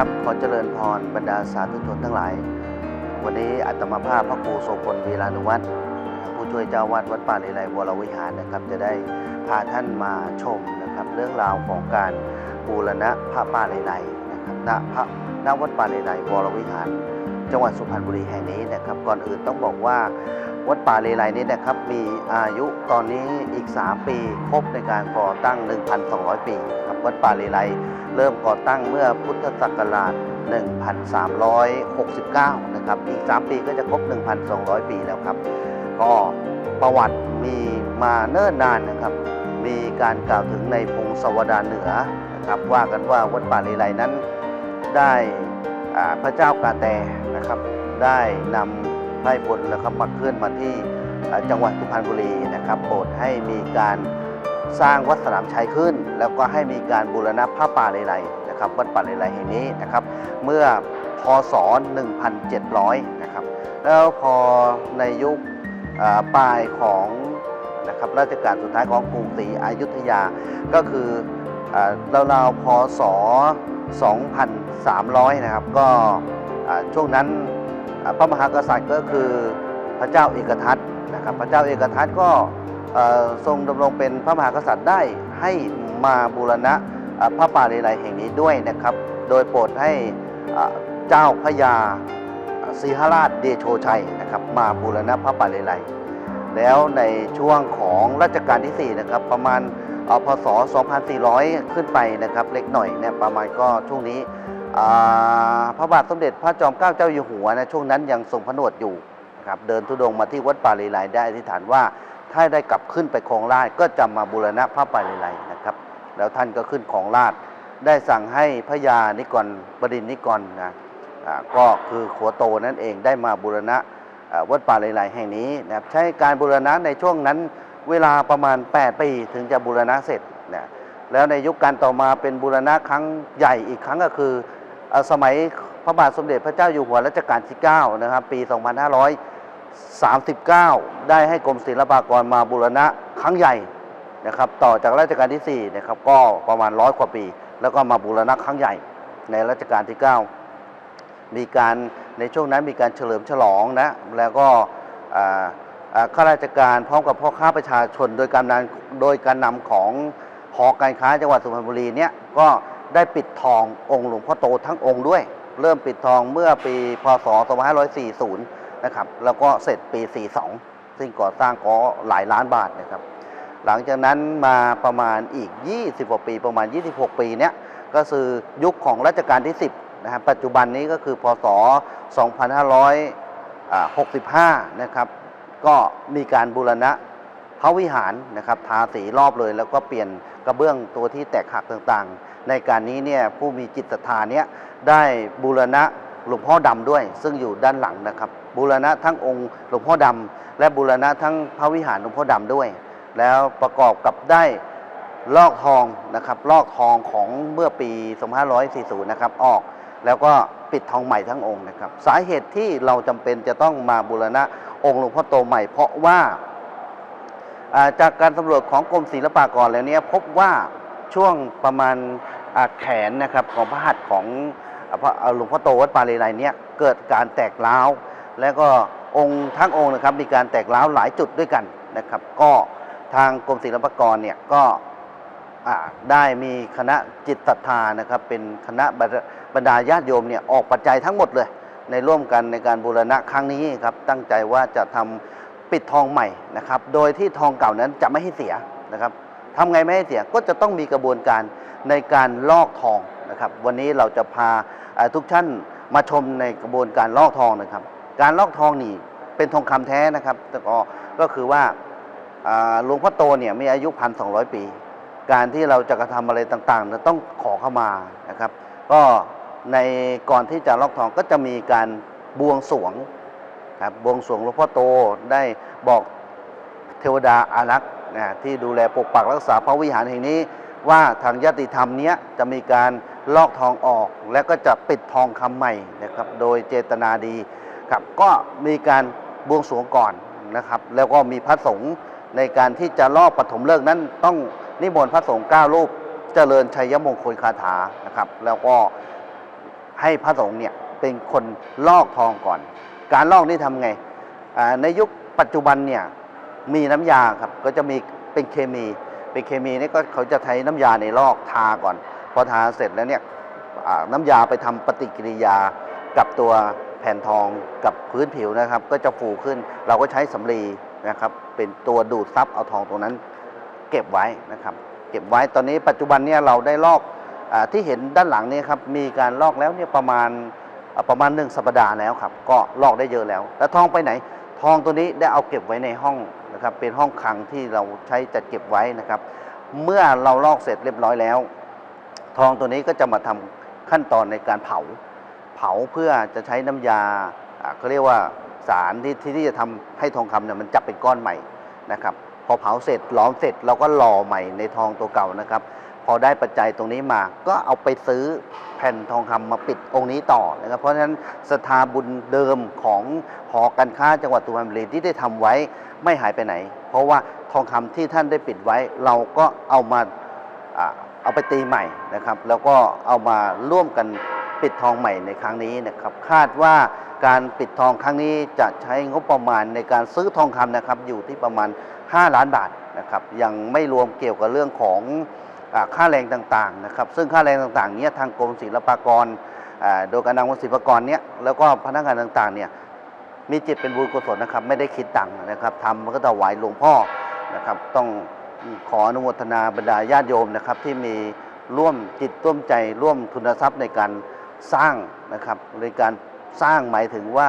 ครับขอเจริญพรบรรดาสาธุชนทั้งหลาย วันนี้อัตมาภาพพระครูโสพลวีรานุวัฒน์ผู้ช่วยเจ้าวัดวัดป่าเลไลวรวิหารนะครับ จะได้พาท่านมาชมนะครับ เรื่องราวของการบูรณะพระป่าเลไลนะครับณพระณวัดป่าเลไลวรวิหาร จังหวัดสุพรรณบุรีแห่งนี้นะครับ ก่อนอื่นต้องบอกว่า วัดป่าเลไลนี้นะครับมีอายุตอนนี้อีก 3 ปี ครบในการก่อตั้ง 1,200 ปีครับวัดป่าเลไลเริ่มก่อตั้งเมื่อพุทธศักราช 1369 นะครับอีก 3 ปีก็จะครบ 1,200 ปีแล้วครับ ก็ประวัติมีมาเนิ่นนานนะครับ มีการกล่าวถึงในพงศาวดารเหนือนะครับว่ากันว่าวัดป่าเลไลนั้นได้พระเจ้ากาแตนะครับได้นำ ไพร่พลนะครับมาเคลื่อนมาที่จังหวัดสุพรรณบุรีนะครับโปรดให้มีการสร้างวัดสนามชัยขึ้น แล้วก็ให้มีการบูรณะผ้าป่าเลไลนะครับวัดป่าเลไลแห่งนี้นะครับ เมื่อพศ 1700 นะครับ แล้วพอในยุคปลายของนะครับรัชกาลสุดท้ายของกรุงศรีอยุธยาก็คือราวๆพศ 2300 นะครับ ก็ช่วงนั้น พระมหากษัตริย์ก็คือพระเจ้าเอกทัตนะครับพระเจ้าเอกทัตก็ทรงดำรงเป็นพระมหากษัตริย์ได้ให้มาบูรณะพระป่าเลไลแห่งนี้ด้วยนะครับ โดยโปรดให้เจ้าพระยาศรีหราชเดโชชัยนะครับมาบูรณะพระป่าเลไลแล้วในช่วงของรัชกาลที่ 4 นะครับ ประมาณอพศ 2400 ขึ้นไปนะครับ เล็กหน่อยเนี่ยประมาณก็ช่วงนี้ พระบาทสมเด็จพระจอมเกล้าเจ้าอยู่หัวนะช่วงนั้นยังทรงผนวดอยู่นะครับเดินทุดงมาที่วัดป่าเลไลได้อธิษฐานว่าถ้าได้กลับขึ้นไปครองราชก็จะมาบูรณะพระป่าเลไลนะครับ แล้วท่านก็ขึ้นของราชได้สั่งให้พระยานิกรบดินนิกรนะก็คือขัวโตนั่นเองได้มาบูรณะวัดป่าเลไลแห่งนี้นะครับใช้การบูรณะในช่วงนั้นเวลาประมาณ 8 ปีถึงจะบูรณะเสร็จนะแล้วในยุคการต่อมาเป็นบูรณะครั้งใหญ่อีกครั้งก็คือ สมัยพระบาทสมเด็จพระเจ้าอยู่หัวรัชกาลที่ 9 นะครับ ปี 2539 ได้ให้กรมศิลปากรมาบูรณะครั้งใหญ่นะครับ ต่อจากรัชกาลที่ 4 นะครับ ก็ประมาณร้อยกว่าปี แล้วก็มาบูรณะครั้งใหญ่ในรัชกาลที่ 9 มีการในช่วงนั้นมีการเฉลิมฉลองนะ แล้วก็ข้าราชการพร้อมกับพ่อค้าประชาชน โดยการนำโดยการนำของหอการค้าจังหวัดสุพรรณบุรีเนี่ยก็ ได้ปิดทององค์หลวงพ่อโตทั้งองค์ด้วย เริ่มปิดทองเมื่อปีพศ 2540 นะครับ แล้วก็เสร็จปี 42 ซึ่งก่อสร้างก็หลายล้านบาทนะครับ หลังจากนั้นมาประมาณอีก 20กว่าปีประมาณ 26 ปีเนี้ยก็คือยุคของรัชกาลที่ 10 นะครับ ปัจจุบันนี้ก็คือพศ 2565 นะครับ ก็มีการบูรณะพระวิหารนะครับ ทาสีรอบเลยแล้วก็เปลี่ยนกระเบื้องตัวที่แตกหักต่างๆ ในการนี้เนี่ยผู้มีจิตศรัทธาเนี่ยได้บูรณะหลวงพ่อดำด้วย ซึ่งอยู่ด้านหลังนะครับบูรณะทั้งองค์หลวงพ่อดำและบูรณะทั้งพระวิหารหลวงพ่อดำด้วย แล้วประกอบกับได้ลอกทองนะครับลอกทองของเมื่อปี 2540 นะครับออกแล้วก็ปิดทองใหม่ทั้งองค์นะครับ สาเหตุที่เราจำเป็นจะต้องมาบูรณะองค์หลวงพ่อโตใหม่ เพราะว่าจากการสำรวจของกรมศิลปากรแล้วเนี่ยพบว่าช่วงประมาณ แขนนะครับของพระหัตถ์ของหลวงพ่อโตวัดปาเลไลเนี่ยเกิดการแตกร้าวแล้วก็องค์ทั้งองค์นะครับมีการแตกร้าวหลายจุดด้วยกันนะครับ ก็ทางกรมศิลปากรเนี่ยก็ได้มีคณะจิตศรัทธานะครับ เป็นคณะบรรดาบรรดาญาติโยมเนี่ยออกปัจจัยทั้งหมดเลย ในร่วมกันในการบูรณะครั้งนี้ครับตั้งใจว่าจะทำปิดทองใหม่นะครับ โดยที่ทองเก่านั้นจะไม่ให้เสียนะครับ ทำไงไม่ให้เสียก็จะต้องมีกระบวนการในการลอกทองนะครับ วันนี้เราจะพาทุกท่านมาชมในกระบวนการลอกทองนะครับ การลอกทองนี่เป็นทองคำแท้นะครับแต่ก็ก็คือว่าหลวงพ่อโตเนี่ยมีอายุพันสองปี การที่เราจะกระทำอะไรต่างๆเนี่ยต้องขอเข้ามานะครับ ก็ในก่อนที่จะลอกทองก็จะมีการบวงสรวงครับบวงสรวงหลวงพ่อโตได้บอกเทวดาอารักษ์ นะที่ดูแลปกปักรักษาพระวิหารแห่งนี้ ว่าทางญาติธรรมเนี้ยจะมีการลอกทองออก และก็จะปิดทองคำใหม่นะครับโดยเจตนาดีครับก็มีการบวงสรวงก่อนนะครับแล้วก็มีพระสงฆ์ในการที่จะลอกปฐมฤกษ์นั้นต้องนิมนต์พระสงฆ์เก้ารูปเจริญชัยมงคลคาถานะครับแล้วก็ให้พระสงฆ์เนี่ยเป็นคนลอกทองก่อน การลอกนี่ทำไงในยุคปัจจุบันเนี่ย มีน้ำยาครับก็จะมีเป็นเคมี เป็นเคมีนี่ก็เขาจะใช้น้ำยาในลอกทาก่อน พอทาเสร็จแล้วเนี่ยน้ำยาไปทำปฏิกิริยากับตัวแผ่นทองกับพื้นผิวนะครับ ก็จะฟูขึ้น เราก็ใช้สำลีนะครับ เป็นตัวดูดซับเอาทองตรงนั้น เก็บไว้นะครับ เก็บไว้ตอนนี้ปัจจุบันเนี่ยเราได้ลอกอที่เห็นด้านหลังเนี่ยครับมีการลอกแล้วเนี่ยประมาณประมาณหนึ่งสัปดาห์แล้วครับ ก็ลอกได้เยอะแล้ว แล้วทองไปไหน ทองตัวนี้ได้เอาเก็บไว้ในห้อง นะครับเป็นห้องคลังที่เราใช้จัดเก็บไว้นะครับ เมื่อเราลอกเสร็จเรียบร้อยแล้ว ทองตัวนี้ก็จะมาทำขั้นตอนในการเผา เผาเพื่อจะใช้น้ำยายาเขาเรียกว่าสารที่ที่จะทำให้ทองคำเนี่ยมันจับเป็นก้อนใหม่นะครับพอเผาเสร็จหลอมเสร็จเราก็หล่อใหม่ในทองตัวเก่านะครับ พอได้ปัจจัยตรงนี้มา ก็เอาไปซื้อแผ่นทองคำมาปิดองค์นี้ต่อนะครับเพราะฉะนั้นสถาบุญเดิมของหอการค้าจังหวัดสุพรรณบุรีที่ได้ทำไว้ไม่หายไปไหน เพราะว่าทองคำที่ท่านได้ปิดไว้ เราก็เอามาอเอาไปตีใหม่นะครับ แล้วก็เอามาร่วมกันปิดทองใหม่ในครั้งนี้นะครับ คาดว่าการปิดทองครั้งนี้จะใช้งบประมาณในการซื้อทองคำนะครับ อยู่ที่ประมาณ 5 ล้านบาทนะครับ ยังไม่รวมเกี่ยวกับเรื่องของ ค่าแรงต่างๆนะครับซึ่งค่าแรงต่างๆเนี้ยทางกรมศิลปากรโดยการนำของศิลปากรเนี้ยแล้วก็พนักงานต่างๆเนี่ยมีจิตเป็นบุญกุศลนะครับไม่ได้คิดตังค์นะครับทำมันก็ถวายหลวงพ่อนะครับต้องขออนุโมทนาบรรดาญาติโยมนะครับที่มีร่วมจิตร่วมใจร่วมทุนทรัพย์ในการสร้างนะครับในการสร้างหมายถึงว่า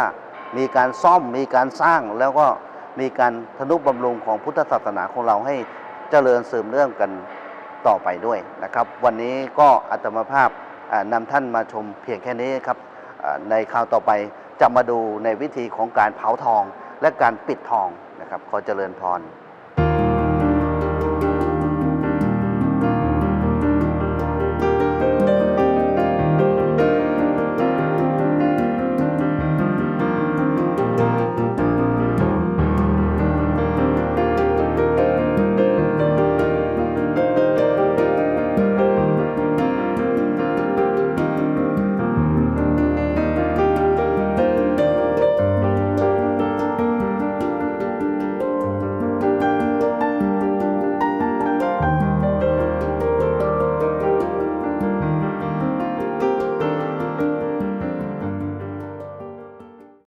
มีการซ่อมมีการสร้างแล้วก็มีการทนุบำรุงของพุทธศาสนาของเราให้เจริญเสืบเนื่องกัน ต่อไปด้วยนะครับ วันนี้ก็อัตมาภาพอ่านำท่านมาชมเพียงแค่นี้ครับในคราวต่อไปจะมาดูในวิธีของการเผาทองและการปิดทองนะครับขอเจริญพร